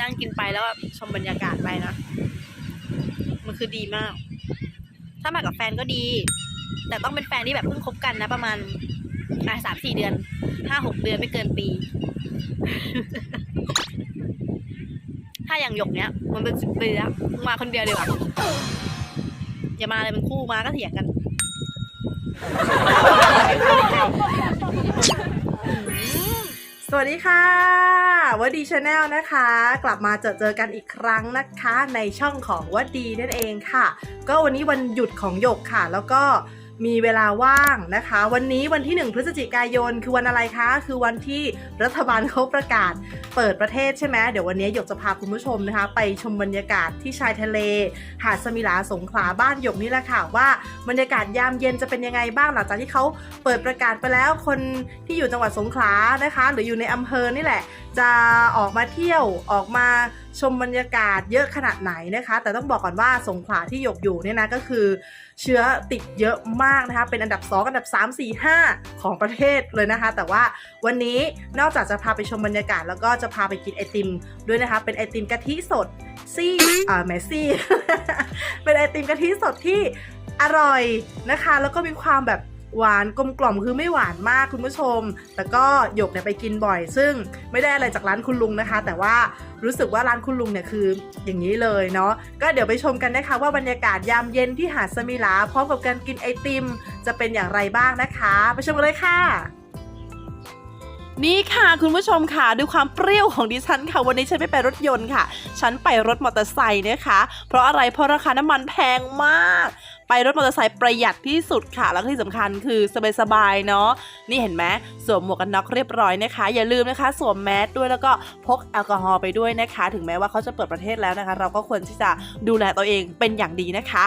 นั่งกินไปแล้วชมบรรยากาศไปนะ มันคือดีมาก ถ้ามากับแฟนก็ดี แต่ต้องเป็นแฟนที่แบบเพิ่งคบกันนะ ประมาณอะสามสี่เดือนห้าหกเดือนไม่เกินปี ถ้าอย่างหยกเนี้ย มันเป็นสิบปีแล้วมาคนเดียวดีกว่าอย่ามาเลยเป็นคู่มาก็เถียงกัน สวัสดีค่ะวัดดีชาแนลนะคะ กลับมาเจอเจอกันอีกครั้งนะคะ ในช่องของวัดดีนั่นเองค่ะ ก็วันนี้วันหยุดของหยกค่ะ แล้วก็ มีเวลาว่างนะคะ วันนี้วันที่ 1 พฤศจิกายนคือวันอะไรคะ คือวันที่รัฐบาลเขาประกาศเปิดประเทศใช่ไหมเดี๋ยววันนี้หยกจะพาคุณผู้ชมนะคะ ไปชมบรรยากาศที่ชายทะเล หาดสมิลาสงขลาบ้านหยกนี่แหละค่ะว่าบรรยากาศยามเย็นจะเป็นยังไงบ้างหลังจากที่เขาเปิดประกาศไปแล้วคนที่อยู่จังหวัดสงขลานะคะ หรืออยู่ในอำเภอนี่แหละ จะออกมาเที่ยวออกมาชมบรรยากาศเยอะขนาดไหนนะคะ แต่ต้องบอกก่อนว่าสงขลาที่หยกอยู่เนี่ยนะก็คือ เชื้อติดเยอะมากนะคะ เป็นอันดับ 2 อันดับ 3 4 5 ของประเทศเลยนะคะ แต่ว่าวันนี้นอกจากจะพาไปชมบรรยากาศแล้วก็จะพาไปกินไอติมด้วยนะคะ เป็นไอติมกะทิสดซี่อ่าแมซี่ เป็นไอติมกะทิสดที่อร่อยนะคะ แล้วก็มีความแบบ หวานกลมกล่อมคือไม่หวานมากคุณผู้ชม แต่ก็หยกเนี่ยไปกินบ่อย ซึ่งไม่ได้อะไรจากร้านคุณลุงนะคะ แต่ว่ารู้สึกว่าร้านคุณลุงเนี่ยคืออย่างนี้เลยเนาะก็เดี๋ยวไปชมกันนะคะว่าบรรยากาศยามเย็นที่หาดสมิลาพร้อมกับการกินไอติม จะเป็นอย่างไรบ้างนะคะ ไปชมกันเลยค่ะนี่ค่ะ คุณผู้ชมค่ะด้วยความเปรี้ยวของดิฉันค่ะ วันนี้ฉันไม่ไปรถยนต์ค่ะ ฉันไปรถมอเตอร์ไซค์นะคะ เพราะอะไรเพราะราคาน้ำมันแพงมาก ไปรถมอเตอร์ไซค์ประหยัดที่สุดค่ะ แล้วที่สำคัญคือสบายๆเนาะนี่เห็นไหมสวมหมวกกันน็อกเรียบร้อยนะคะ อย่าลืมนะคะ สวมแมสด้วยแล้วก็พกแอลกอฮอล์ไปด้วยนะคะ ถึงแม้ว่าเขาจะเปิดประเทศแล้วนะคะ เราก็ควรที่จะดูแลตัวเองเป็นอย่างดีนะคะ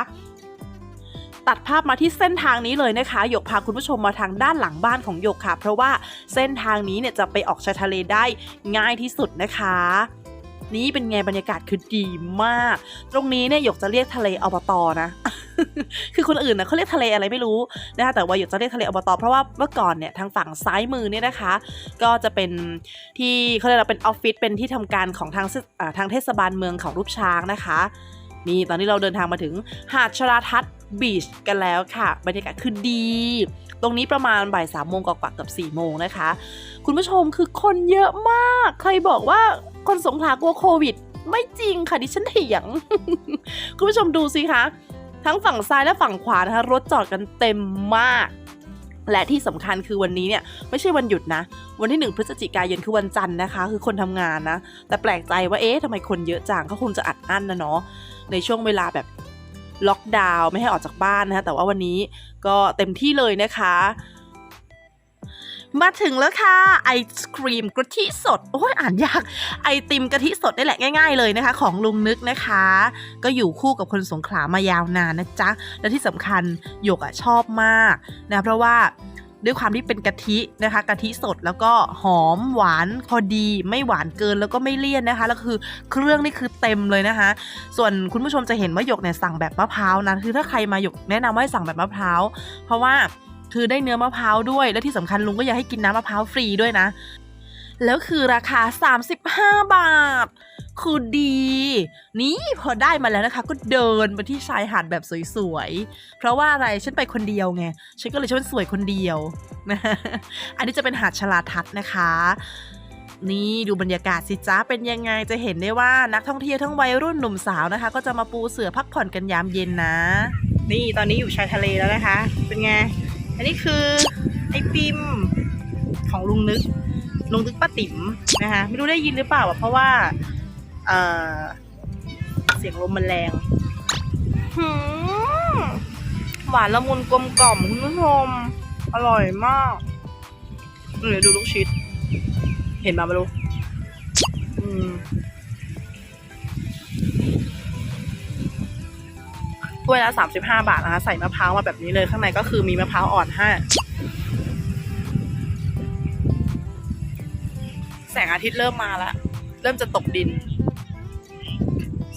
ตัดภาพมาที่เส้นทางนี้เลยนะคะหยกพาคุณผู้ชมมาทางด้านหลังบ้านของหยกค่ะ เพราะว่าเส้นทางนี้เนี่ยจะไปออกชายทะเลได้ง่ายที่สุดนะคะ นี่เป็นไงบรรยากาศคือดีมาก ตรงนี้เนี่ยหยกจะเรียกทะเลอบตอนะ คือคนอื่นนะเขาเรียกทะเลอะไรไม่รู้นะคะแต่ว่าหยกจะเรียกทะเลอบตเพราะว่าเมื่อก่อนเนี่ยทางฝั่งซ้ายมือเนี่ยนะคะ ก็จะเป็นที่เขาเรียกว่าเป็นออฟฟิศเป็นที่ทำการของทางเทศอ่างเทศบาลเมืองเขารูปช้างนะคะนี่ตอนนี้เราเดินทางมาถึงหาดชราทัศน์บีชกันแล้วค่ะ บรรยากาศคือดี ตรงนี้ประมาณบ่ายสามโมงกว่ากับ4ี่โมงนะคะ คุณผู้ชมคือคนเยอะมาก ใครบอกว่าคนสงขลากลัวโควิด ไม่จริงค่ะดิฉันเถียง คุณผู้ชมดูสิคะ ทั้งฝั่งซ้ายและฝั่งขวานะคะรถจอดกันเต็มมาก และที่สำคัญคือวันนี้เนี่ยไม่ใช่วันหยุดนะ วันที่ 1 พฤศจิกายนคือวันจันทร์นะคะ คือคนทำงานนะ แต่แปลกใจว่าเอ๊ะทำไมคนเยอะจังเขาคงจะอัดอั้นนะเนาะในช่วงเวลาแบบล็อกดาวน์ไม่ให้ออกจากบ้านนะคะแต่ว่าวันนี้ก็เต็มที่เลยนะคะ มาถึงแล้วค่ะ ไอศครีมกะทิสด โอ้ยอ่านยาก ไอติมกะทิสดนี่แหละง่ายๆเลยนะคะ ของลุงนึกนะคะ ก็อยู่คู่กับคนสงขลามายาวนานนะจ๊ะ และที่สำคัญหยกอะชอบมากนะเพราะว่าด้วยความที่เป็นกะทินะคะ กะทิสดแล้วก็หอมหวานพอดี ไม่หวานเกินแล้วก็ไม่เลี่ยนนะคะ แล้วคือเครื่องนี่คือเต็มเลยนะคะ ส่วนคุณผู้ชมจะเห็นว่าหยกเนี่ยสั่งแบบมะพร้าวนะคือถ้าใครมาหยกแนะนำว่าให้สั่งแบบมะพร้าวเพราะว่า คือได้เนื้อมะพร้าวด้วย และที่สำคัญลุงก็อยากให้กินน้ำมะพร้าวฟรีด้วยนะ แล้วคือราคา 35 บาท คือดี นี่พอได้มาแล้วนะคะ ก็เดินไปที่ชายหาดแบบสวยๆ เพราะว่าอะไรฉันไปคนเดียวไง ฉันก็เลยฉันสวยคนเดียวนะอันนี้จะเป็นหาดชลาทัศนะคะนี่ดูบรรยากาศสิจ้าเป็นยังไงจะเห็นได้ว่านักท่องเที่ยวทั้งวัยรุ่นหนุ่มสาวนะคะ ก็จะมาปูเสือพักผ่อนกันยามเย็นนะ นี่ตอนนี้อยู่ชายทะเลแล้วนะคะ เป็นไง อันนี้คือไอติมของลุงนึก ลุงนึกป้าติ๋มนะคะไม่รู้ได้ยินหรือเปล่าเพราะว่าเอเสียงลมมันแรงหืมหวานละมุนกลมกล่อมคุณผู้ชมอร่อยมากเดี๋ยวดูลูกชิด เห็นมาไม่รู้อืม ถ้วยละสามสิบห้าบาทนะคะ ใส่มะพร้าวมาแบบนี้เลยข้างในก็คือมีมะพร้าวอ่อนให้แสงอาทิตย์เริ่มมาแล้ว เริ่มจะตกดิน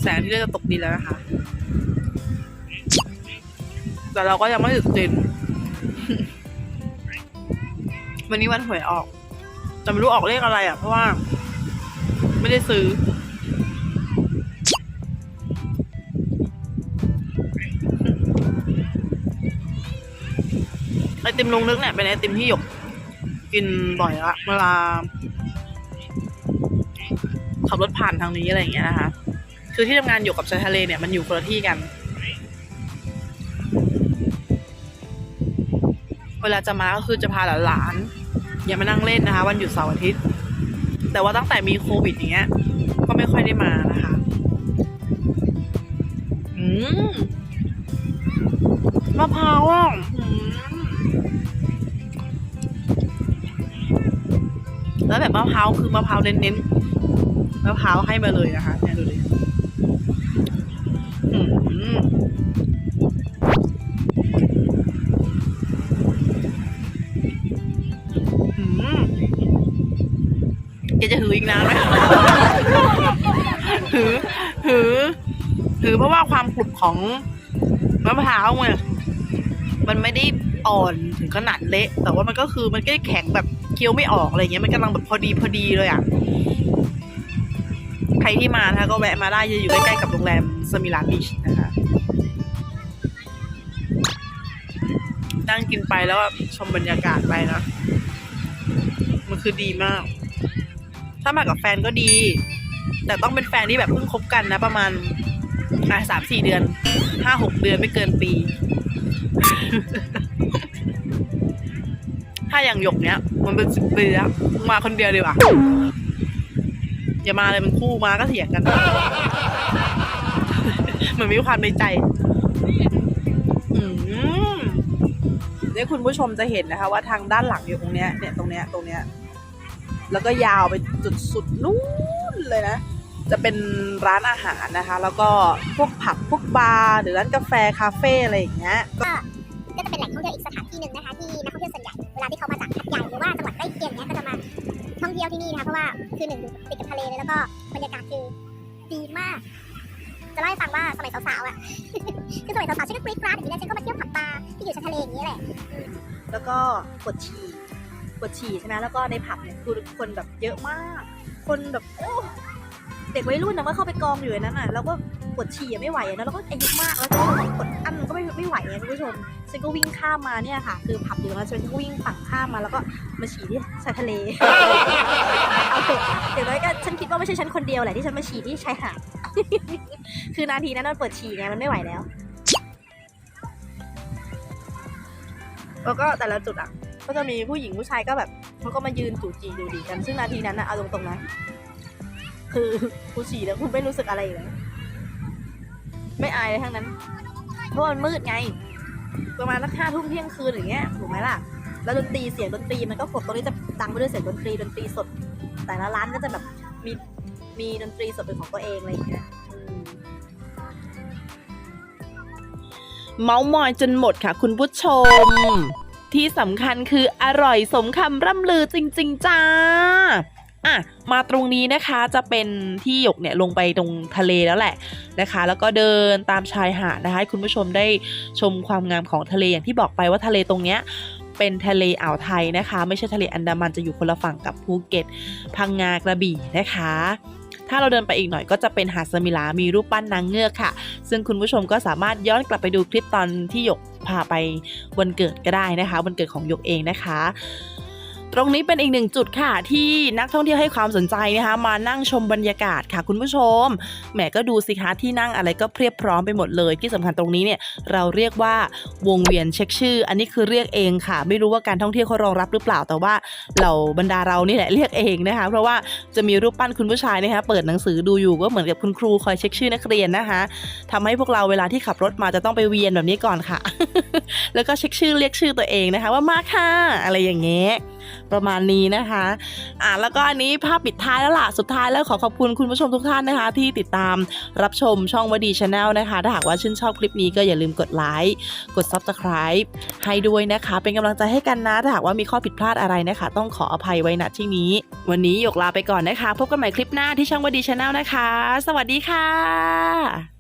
แสงอาที่เริ่มจะตกดินแล้วนะคะ แต่เราก็ยังไม่ถึงดิน วันนี้วันหวยออก แต่ไม่รู้ออกเลขอะไรอะ เพราะว่า ไม่ได้ซื้อ ไอติมลุงนึกเนี่ยเป็นไอติมที่หยกกินบ่อยละเวลา ขับรถผ่านทางนี้อะไรอย่างเงี้ยนะคะคือที่ทำงานหยกกับชายทะเลเนี่ยมันอยู่คนละที่กัน เวลาจะมาก็คือจะพาหลานๆอย่ามานั่งเล่นนะคะ วันหยุดเสาร์อาทิตย์ แต่ว่าตั้งแต่มีโควิดอย่างเงี้ย ก็ไม่ค่อยได้มานะ มะพร้าวคือมะพร้าวเน้นๆมะพร้าวให้มาเลยนะคะเนี่ยดูดิอืมอืมแกจะหืออีกนานไหมหือ หือ หือเพราะว่าความกรุบของมะพร้าวเนี่ย มันไม่ได้อ่อนถึงขนาดเละ แต่ว่ามันก็คือมันก็แข็งแบบเคี้ยวไม่ออกอะไรเงี้ยมันกำลังแบบพอดีพอดีเลยอะใครที่มานะคะก็แวะมาได้จะอยู่ใกล้ๆกับโรงแรมสมิลาบีชนะคะนั่งกินไปแล้วชมบรรยากาศไปนะมันคือดีมาก ถ้ามากับแฟนก็ดี แต่ต้องเป็นแฟนที่แบบเพิ่งคบกันนะประมาณอะสามสี่เดือนห้าหกเดือนไม่เกินปี ถ้าอย่างหยกเนี้ย มันเป็นสิบปีแล้วมาคนเดียวดีกว่าอย่ามาเลยมันคู่มาก็เถียงกันเหมือนมีความในใจเนี่ยคุณผู้ชมจะเห็นนะคะ ว่าทางด้านหลังอยู่ตรงเนี้ยเนี่ยตรงเนี้ยตรงเนี้ย แล้วก็ยาวไปจุดสุดนู้นเลยนะ จะเป็นร้านอาหารนะคะ แล้วก็พวกผับพวกบาร์หรือร้านกาแฟคาเฟ่อะไรอย่างเงี้ย ก็จะเป็นแหล่งท่องเที่ยวอีกสถานที่หนึ่งนะคะที่นักท่องเที่ยวส่วนใหญ่เวลาที่เขามาจากหัดใหญ่หรือว่าจังหวัดใกล้เคียงเนี้ยก็จะมาท่องเที่ยวที่นี่นะคะเพราะว่าคือหนึ่งอยู่ติดกับทะเลเลยแล้วก็บรรยากาศคือดีมาก จะเล่าให้ฟังว่าสมัยสาวๆอะคือสมัยสาวๆฉันก็กรี๊ดกราดอย่างนี้ฉันก็มาเที่ยวผับบาร์ที่อยู่ชายทะเลอย่างนี้แหละแล้วก็ปวดฉี่ปวดฉี่ใช่ไหมแล้วก็ในผับเนี่ยคือคนแบบเยอะมาก คนแบบโอ้ เด็กวัยรุ่นนะว่าเข้าไปกองอยู่ในนั้นอะแล้วก็ปวดฉี่ไม่ไหวนะแล้วก็อายุมากแล้วก็กดอั้นก็ไม่ไม่ไหวอะคุณผู้ชมฉันก็วิ่งข้ามมาเนี่ยค่ะ คือผับอยู่ตรงนั้นฉันก็วิ่งฝั่งข้ามมาแล้วก็มาฉี่ที่ชายทะเลเอาเถอะเดี๋ยวน้อยก็ฉันคิดว่าไม่ใช่ฉันคนเดียวแหละที่ฉันมาฉี่ที่ชายหาดคือนาทีนั้นมันปวดฉี่ไงมันไม่ไหวแล้ว แล้วก็แต่ละจุดอะ ก็จะมีผู้หญิงผู้ชายก็แบบเขาก็มายืนจู่จีดูดีกัน ซึ่งนาทีนั้นนะเอาตรงๆนะ คือกูฉี่แล้วกูไม่รู้สึกอะไรเลยไม่อายเลยทั้งนั้น เพราะมันมืดไง ประมาณสักห้าทุ่มเที่ยงคืนอย่างเงี้ยถูกไหมล่ะ แล้วดนตรีเสียงดนตรีมันก็กดตรงนี้จะดังไปด้วยเสียงดนตรีดนตรีสด แต่ละร้านก็จะแบบมีมีดนตรีสดเป็นของตัวเองอะไรอย่างเงี้ยเมาส์มอยจนหมดค่ะคุณผู้ชม ที่สำคัญคืออร่อยสมคำร่ำลือจริง ๆ จ้า อะมาตรงนี้นะคะจะเป็นที่หยกเนี่ยลงไปตรงทะเลแล้วแหละนะคะ แล้วก็เดินตามชายหาดนะคะให้คุณผู้ชมได้ชมความงามของทะเลอย่างที่บอกไปว่าทะเลตรงเนี้ยเป็นทะเลอ่าวไทยนะคะ ไม่ใช่ทะเลอันดามันจะอยู่คนละฝั่งกับภูเก็ต พังงากระบี่นะคะ ถ้าเราเดินไปอีกหน่อยก็จะเป็นหาดสมิลามีรูปปั้นนางเงือกค่ะ ซึ่งคุณผู้ชมก็สามารถย้อนกลับไปดูคลิปตอนที่หยกพาไปวันเกิดก็ได้นะคะ วันเกิดของหยกเองนะคะ ตรงนี้เป็นอีกหนึ่งจุดค่ะ ที่นักท่องเที่ยวให้ความสนใจนะคะ มานั่งชมบรรยากาศค่ะ คุณผู้ชมแหมก็ดูสิคะที่นั่งอะไรก็เพียบพร้อมไปหมดเลย ที่สำคัญตรงนี้เนี่ยเราเรียกว่าวงเวียนเช็คชื่อ อันนี้คือเรียกเองค่ะ ไม่รู้ว่าการท่องเที่ยวเขารองรับหรือเปล่าแต่ว่าเหล่าบรรดาเรานี่แหละเรียกเองนะคะ เพราะว่าจะมีรูปปั้นคุณผู้ชายนะคะเปิดหนังสือดูอยู่ก็เหมือนกับคุณครูคอยเช็คชื่อนักเรียนนะคะทำให้พวกเราเวลาที่ขับรถมาจะต้องไปเวียนแบบนี้ก่อนค่ะ แล้วก็เช็คชื่อเรียกชื่อตัวเองนะคะ ว่ามาค่ะ อะไรอย่างเงี้ย ประมาณนี้นะคะ อะแล้วก็อันนี้ภาพปิดท้ายแล้วล่ะ สุดท้ายแล้วขอขอบคุณคุณผู้ชมทุกท่านนะคะ ที่ติดตามรับชมช่องวดีชาแนลนะคะ ถ้าหากว่าชื่นชอบคลิปนี้ก็อย่าลืมกดไลค์กด Subscribe ให้ด้วยนะคะ เป็นกำลังใจให้กันนะถ้าหากว่ามีข้อผิดพลาดอะไรนะคะ ต้องขออภัยไว้ณที่นี้ วันนี้หยกลาไปก่อนนะคะ พบกันใหม่คลิปหน้าที่ช่องวดีชาแนลนะคะ สวัสดีค่ะ